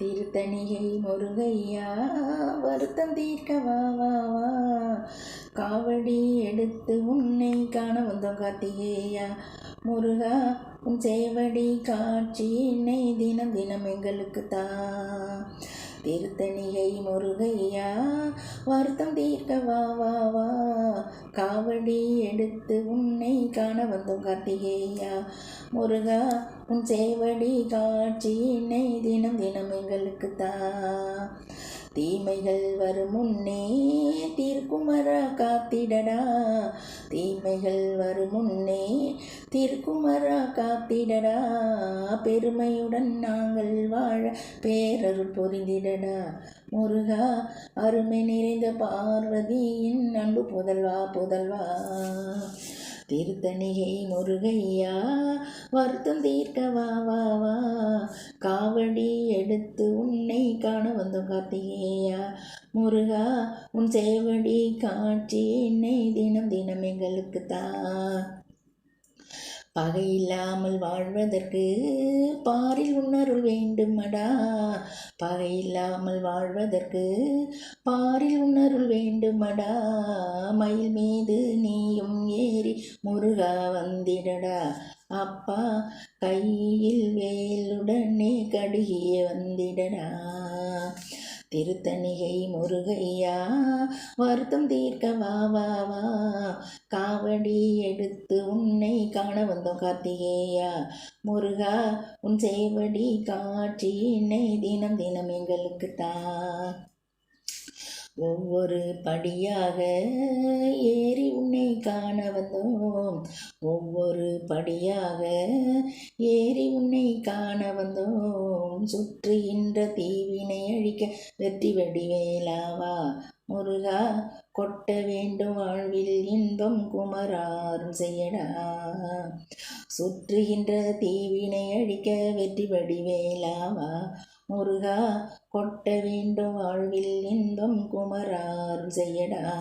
திருத்தணிகை முருகையா வருத்தம் தீர்க்க வா வா வா. காவடி எடுத்து உன்னை காண வந்தோம் கார்த்திகேயா. முருகா உன் சேவடி காட்சி என்னை தினம் தினம் எங்களுக்கு தா. திருத்தணிகை முருகையா வருத்தம் தீர்க்க வா வா வா காவடி எடுத்து உன்னை காண வந்தோம் கார்த்திகேயா. முருகா உன் சேவடி காட்சியினை தினம் தினம் எங்களுக்கு தா. தீமைகள் வரும் முன்னே தீர்க்குமரா காத்திடடா. தீமைகள் வரும் முன்னே தீர்க்குமரா காத்திடடா. பெருமையுடன் நாங்கள் வாழ பேரருள் பொறிந்திடடா முருகா அருமை நிறைந்த பார்வதியின் அன்பு புதல்வா புதல்வா. திருத்தணிகை முருகையா வருத்தம் தீர்க்க வா வா வா. காவடி எடுத்து உன்னை காண வந்தோம் கார்த்திகேயா. முருகா உன் சேவடி காட்சி என்னை தினம் தினம் எங்களுக்கு தான் பகையில்லாமல் வாழ்வதற்கு பாரில் உன்னருள் வேண்டுமடா. பகையில்லாமல் வாழ்வதற்கு பாரில் உன்னருள் வேண்டுமடா. மயில் மீது நீயும் ஏறி முருகா வந்திடடா. அப்பா கையில் வேலுடனே கடுகிய வந்திடடா. திருத்தணிகை முருகையா வருத்தம் தீர்க்க வா வா வா. காவடி எடுத்து உன்னை காண வந்தோம் கார்த்திகேயா. முருகா உன் சேவடி காட்சி தினம் தினம் எங்களுக்கு தா. ஒவ்வொரு படியாக ஏறி உன்னை காண வந்தோம். ஒவ்வொரு படியாக ஏறி உன்னை காண வந்தோம். சுற்றுகின்ற தீவினை அழிக்க வெற்றி வடிவேலாவா? முருகா கொட்ட வேண்டும் வாழ்வில் இன்பம் குமராரும் செய்யடா. சுற்றுகின்ற தீவினை அழிக்க வெற்றி வடிவேலாவா? முருகா கொட்ட வேண்டும் வாழ்வில் இன்பம் குமராரும் செய்யடா.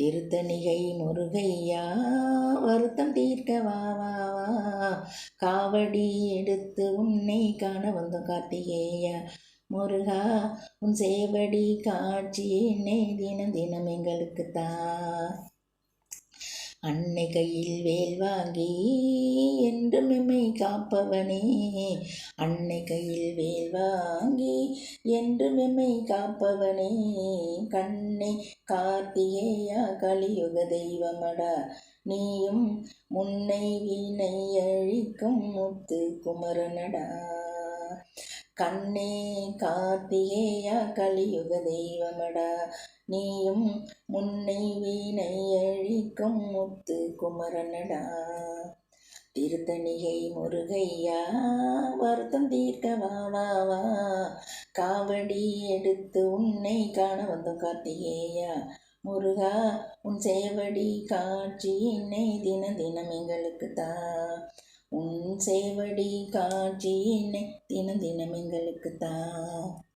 திருத்தணிகை முருகையா வருத்தம் தீர்க்க வா. காவடி எடுத்து உன்னை காண வந்தோம் கார்த்திகேயா. முருகா உன் சேவடி காட்சி என்னை தினம் தினம் எங்களுக்கு தா அன்னை கையில் வேல் வாங்கி என்றும் எம்மை காப்பவனே. அன்னை கையில் வேல் வாங்கி என்றும் எம்மை காப்பவனே. கண்ணை கார்த்திகேயா கலியுக தெய்வமடா நீயும் முன்னை வீணை அழிக்கும் முத்து குமரனடா. கண்ணே கார்த்திகேயா கலியுக தெய்வமடா. நீயும் முன்னை வீணை அழிக்கும் முத்து குமரனடா. திருத்தணிகை முருகையா வருத்தம் தீர்க்க வா வா வா. காவடி எடுத்து உன்னை காண வந்தோம் கார்த்திகேயா. முருகா உன் சேவடி காட்சி என்னை தினம் தினம் எங்களுக்கு தான் உன் சேவடி காட்சியினை தினம் தினம் எங்களுக்கு தா